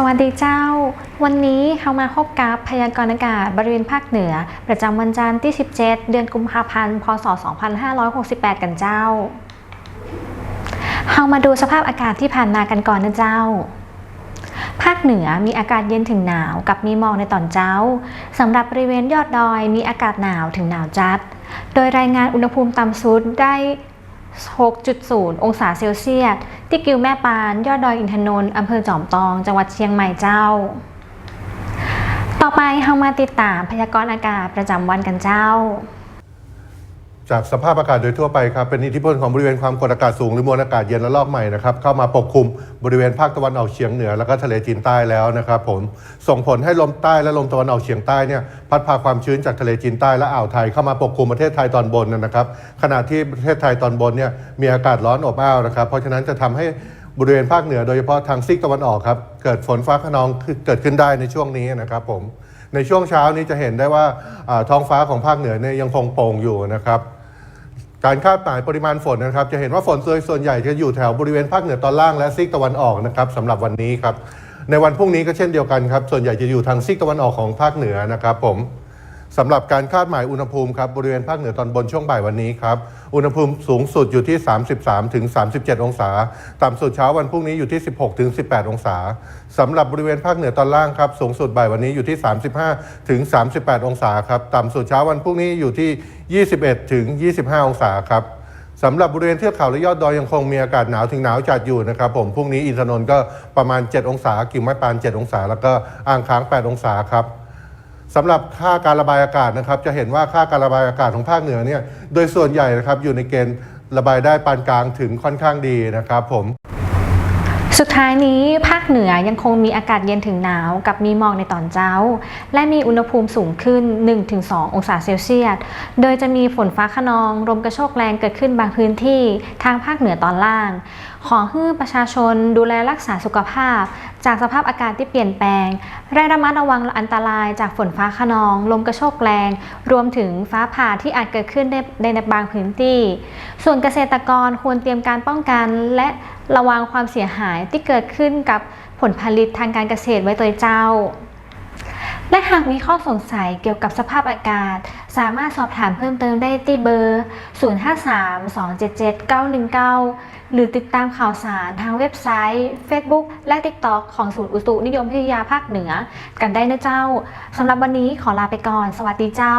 สวัสดีเจ้า วันนี้เขามาพบกับพยากรณ์อากาศบริเวณภาคเหนือ ประจำวันจันทร์ที่ 17 เดือนกุมภาพันธ์ พศ 2568 กันเจ้าเรามาดูสภาพอากาศที่ผ่านมากันก่อนนะเจ้า ภาคเหนือมีอากาศเย็นถึงหนาวกับมีหมอกในตอนเช้าสำหรับบริเวณยอดดอยมีอากาศหนาวถึงหนาวจัด โดยรายงานอุณหภูมิต่ำสุดได้ 6.0 องศาเซลเซียส ที่กิวแม่ปาน ยอดดอยอินทนนท์อำเภอจอมทอง จังหวัดเชียงใหม่เจ้า ต่อไปเรามาติดตามพยากรณ์อากาศประจำวันกันเจ้า จากสภาพอากาศโดยทั่วไปครับเป็นอิทธิพลของบริเวณความกดอากาศสูงหรือมวลอากาศเย็นและลอกใหม่นะครับเข้ามาปกคลุมบริเวณภาคตะวันออกเฉียงเหนือ แล้วก็ทะเลจีนใต้แล้วนะครับผมส่งผลให้ลมใต้และลมตะวันออกเฉียงใต้เนี่ยพัดพาความชื้นจากทะเลจีนใต้และอ่าวไทยเข้ามาปกคลุมประเทศไทยตอนบนนะครับขณะที่ประเทศไทยตอนบนเนี่ยมีอากาศร้อนอบอ้าวนะครับเพราะฉะนั้นจะทำให้บริเวณภาคเหนือโดยเฉพาะทางซีกตะวันออกครับเกิดฝนฟ้าขนองเกิดขึ้นได้ในช่วงนี้นะครับผมในช่วงเช้านี้จะเห็นได้ว่าอ่าท้องฟ้าของภาคเหนือเนี่ยยังคงโปร่งอยู่นะครับ การคาดหมายปริมาณฝนนะครับ จะเห็นว่าฝนโดยส่วนใหญ่จะอยู่แถวบริเวณภาคเหนือตอนล่างและซีกตะวันออกนะครับสำหรับวันนี้ครับ ในวันพรุ่งนี้ก็เช่นเดียวกันครับ ส่วนใหญ่จะอยู่ทางซีกตะวันออกของภาคเหนือนะครับผม สำหรับการคาดหมายอุณหภูมิครับบริเวณภาคเหนือตอนบนช่วงบ่ายวันนี้ครับอุณหภูมิสูงสุดอยู่ที่ 33ถึง37 องศา ต่ำสุดเช้าวันพรุ่งนี้อยู่ที่ 16ถึง18 องศาสำหรับบริเวณภาคเหนือตอนล่างครับสูงสุดบ่ายวันนี้อยู่ที่ 35ถึง38 องศาครับต่ำสุดเช้าวันพรุ่งนี้อยู่ที่ 21ถึง25 องศาครับสำหรับบริเวณเทือกเขาและยอดดอยยังคงมีอากาศหนาวถึงหนาวจัดอยู่นะครับผมพรุ่งนี้อินทนนท์ก็ประมาณ 7 องศากิ่งไม้ปาน 7 องศา แล้วก็อ่างค้าง 8 องศาครับ สำหรับค่าการระบายอากาศนะครับจะเห็นว่าค่าการระบายอากาศของภาคเหนือเนี่ยโดยส่วนใหญ่นะครับอยู่ในเกณฑ์ระบายได้ปานกลางถึงค่อนข้างดีนะครับผม สุดท้ายนี้ภาคเหนือยังคงมีอากาศเย็นถึงหนาวกับมีหมอกในตอนเช้า และมีอุณหภูมิสูงขึ้น 1-2 องศาเซลเซียส โดยจะมีฝนฟ้าขนองลมกระโชกแรงเกิดขึ้นบางพื้นที่ทางภาคเหนือตอนล่าง ขอให้ประชาชนดูแลรักษาสุขภาพ จากสภาพอากาศที่เปลี่ยนแปลงและระมัดระวังอันตรายจากฝนฟ้าขนอง ลมกระโชกแรง รวมถึงฟ้าผ่าที่อาจเกิดขึ้นในในบางพื้นที่ ส่วนเกษตรกรควรเตรียมการป้องกันและ ระวังความเสียหายที่เกิดขึ้นกับผลผลิตทางการเกษตรไว้ตัวเจ้า และหากมีข้อสงสัยเกี่ยวกับสภาพอากาศ สามารถสอบถามเพิ่มเติมได้ที่เบอร์ 053-277-919 หรือติดตามข่าวสารทางเว็บไซต์ Facebook และ TikTok ของศูนย์อุตุนิยมวิทยาภาคเหนือ กันได้นะเจ้าสำหรับวันนี้ขอลาไปก่อน สวัสดีเจ้า